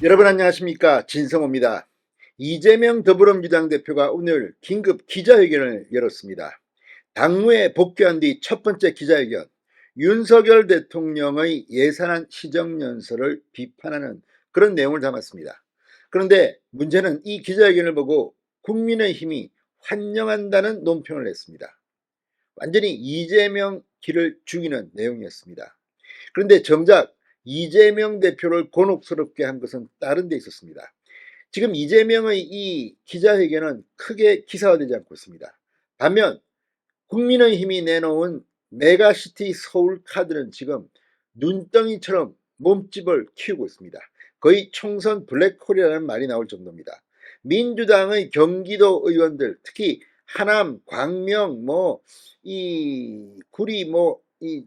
여러분 안녕하십니까 진성호입니다. 이재명 더불어민주당 대표가 오늘 긴급 기자회견을 열었습니다. 당무에 복귀한 뒤 첫 번째 기자회견 윤석열 대통령의 예산안 시정연설을 비판하는 그런 내용을 담았습니다. 그런데 문제는 이 기자회견을 보고 국민의힘이 환영한다는 논평을 냈습니다. 완전히 이재명 길을 죽이는 내용이었습니다. 그런데 정작 이재명 대표를 곤혹스럽게 한 것은 다른 데 있었습니다. 지금 이재명의 이 기자회견은 크게 기사화되지 않고 있습니다. 반면 국민의힘이 내놓은 메가시티 서울 카드는 지금 눈덩이처럼 몸집을 키우고 있습니다. 거의 총선 블랙홀이라는 말이 나올 정도입니다. 민주당의 경기도 의원들, 특히 하남, 광명, 뭐, 이, 구리, 뭐, 이,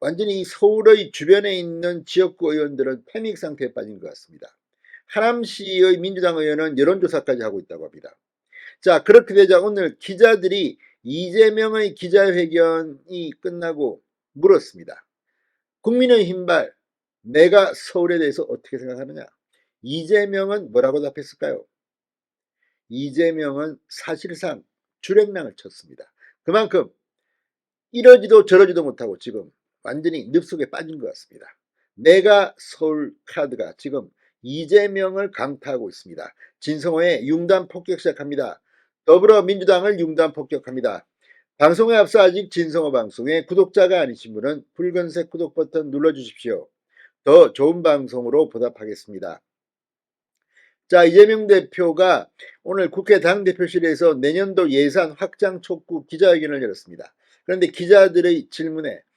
완전히 서울의 주변에 있는 지역구 의원들은 패닉 상태에 빠진 것 같습니다. 하남시의 민주당 의원은 여론조사까지 하고 있다고 합니다. 자, 그렇게 되자 오늘 기자들이 이재명의 기자회견이 끝나고 물었습니다. 국민의 힘발 내가 서울에 대해서 어떻게 생각하느냐? 이재명은 뭐라고 답했을까요? 이재명은 사실상 주랭랑을 쳤습니다. 그만큼 이러지도 저러지도 못하고 지금 완전히 늪속에 빠진 것 같습니다. 내가 서울 카드가 지금 이재명을 강타하고 있습니다. 진성호의 융단 폭격 시작합니다. 더불어민주당을 융단 폭격합니다. 방송에 앞서 아직 진성호 방송에 구독자가 아니신 분은 붉은색 구독 버튼 눌러주십시오. 더 좋은 방송으로 보답하겠습니다. 자, 이재명 대표가 오늘 국회 당대표실에서 내년도 예산 확장 촉구 기자회견을 열었습니다. 그런데 기자들의 질문에 이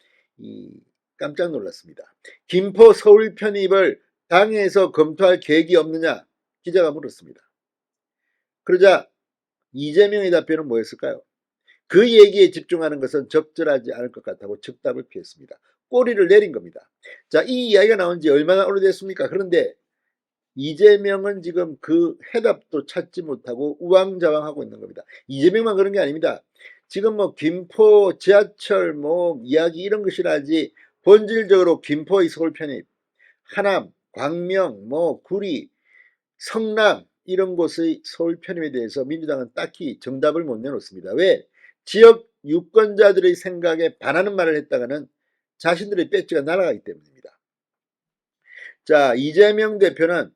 깜짝 놀랐습니다. 김포 서울 편입을 당에서 검토할 계획이 없느냐 기자가 물었습니다. 그러자 이재명의 답변은 뭐였을까요? 그 얘기에 집중하는 것은 적절하지 않을 것 같다고 즉답을 피했습니다. 꼬리를 내린 겁니다. 자, 이 이야기가 나온 지 얼마나 오래됐습니까? 그런데 이재명은 지금 그 해답도 찾지 못하고 우왕좌왕하고 있는 겁니다. 이재명만 그런 게 아닙니다. 지금 뭐 김포 지하철 뭐 이야기 이런 것이라지 본질적으로 김포의 서울 편입, 하남, 광명, 뭐 구리, 성남 이런 곳의 서울 편입에 대해서 민주당은 딱히 정답을 못 내놓습니다. 왜? 지역 유권자들의 생각에 반하는 말을 했다가는 자신들의 배지가 날아가기 때문입니다. 자, 이재명 대표는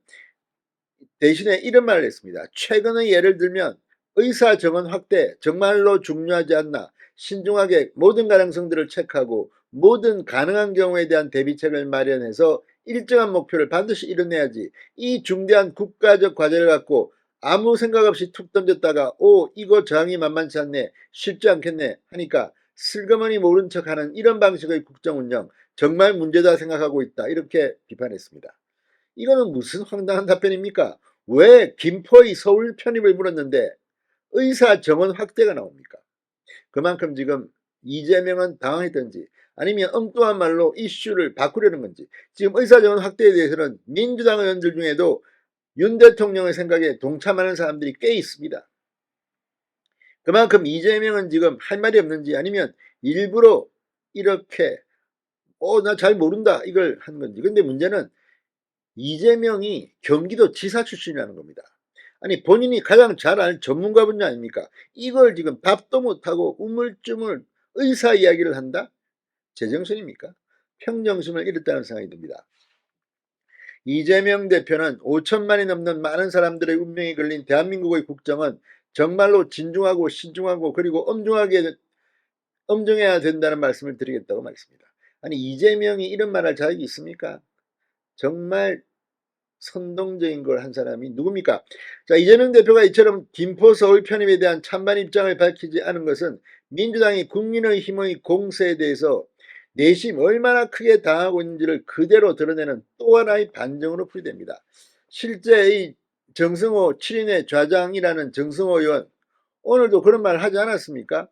대신에 이런 말을 했습니다. 최근의 예를 들면 의사 정원 확대 정말로 중요하지 않나. 신중하게 모든 가능성들을 체크하고 모든 가능한 경우에 대한 대비책을 마련해서 일정한 목표를 반드시 이뤄내야지. 이 중대한 국가적 과제를 갖고 아무 생각 없이 툭 던졌다가 오 이거 저항이 만만치 않네. 쉽지 않겠네. 하니까 슬그머니 모른 척하는 이런 방식의 국정운영 정말 문제다 생각하고 있다. 이렇게 비판했습니다. 이거는 무슨 황당한 답변입니까? 왜 김포의 서울 편입을 물었는데 의사 정원 확대가 나옵니까? 그만큼 지금 이재명은 당황했던지 아니면 엉뚱한 말로 이슈를 바꾸려는 건지 지금 의사 정원 확대에 대해서는 민주당 의원들 중에도 윤 대통령의 생각에 동참하는 사람들이 꽤 있습니다. 그만큼 이재명은 지금 할 말이 없는지 아니면 일부러 이렇게 어 나 잘 모른다 이걸 한 건지 근데 문제는 이재명이 경기도 지사 출신이라는 겁니다. 아니 본인이 가장 잘 아는 전문가 분야 아닙니까? 이걸 지금 답도 못하고 우물쭈물 의사 이야기를 한다? 제정신입니까? 평정심을 잃었다는 생각이 듭니다. 이재명 대표는 5천만이 넘는 많은 사람들의 운명이 걸린 대한민국의 국정은 정말로 진중하고 신중하고 그리고 엄중하게 엄중해야 된다는 말씀을 드리겠다고 말했습니다. 아니 이재명이 이런 말할 자격이 있습니까? 정말 선동적인 걸 한 사람이 누굽니까? 자, 이재명 대표가 이처럼 김포 서울 편입에 대한 찬반 입장을 밝히지 않은 것은 민주당이 국민의힘의 공세에 대해서 내심 얼마나 크게 당하고 있는지를 그대로 드러내는 또 하나의 반증으로 풀이됩니다. 실제 이 정승호 7인의 좌장이라는 정승호 의원 오늘도 그런 말을 하지 않았습니까?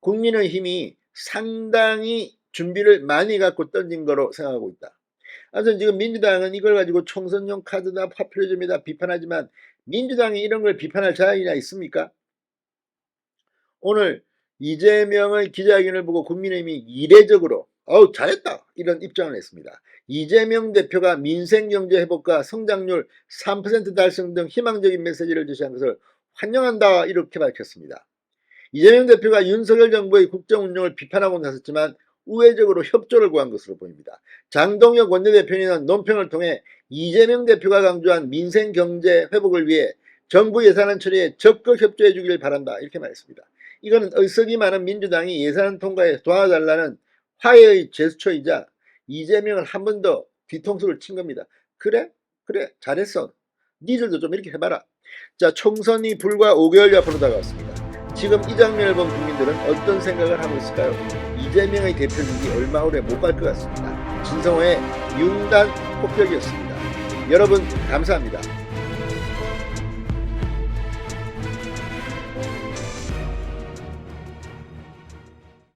국민의힘이 상당히 준비를 많이 갖고 던진 거로 생각하고 있다. 아무튼 지금 민주당은 이걸 가지고 총선용 카드다 파퓰리즘이다 비판하지만 민주당이 이런 걸 비판할 자격이나 있습니까? 오늘 이재명의 기자회견을 보고 국민의힘이 이례적으로 어우 잘했다 이런 입장을 냈습니다. 이재명 대표가 민생경제 회복과 성장률 3% 달성 등 희망적인 메시지를 제시한 것을 환영한다 이렇게 밝혔습니다. 이재명 대표가 윤석열 정부의 국정 운영을 비판하고 나섰지만 우회적으로 협조를 구한 것으로 보입니다. 장동혁 원내대표는 논평을 통해 이재명 대표가 강조한 민생 경제 회복을 위해 정부 예산안 처리에 적극 협조해 주길 바란다 이렇게 말했습니다. 이거는 의석이 많은 민주당이 예산 통과에 도와달라는 화해의 제스처이자 이재명을 한 번 더 뒤통수를 친 겁니다. 그래? 그래 잘했어. 니들도 좀 이렇게 해봐라. 자 총선이 불과 5개월 앞으로 다가왔습니다. 지금 이 장면을 본 국민들은 어떤 생각을 하고 있을까요? 이재명의 대표직이 얼마 오래 못갈 것 같습니다. 진성호의 융단 폭격이었습니다. 여러분 감사합니다.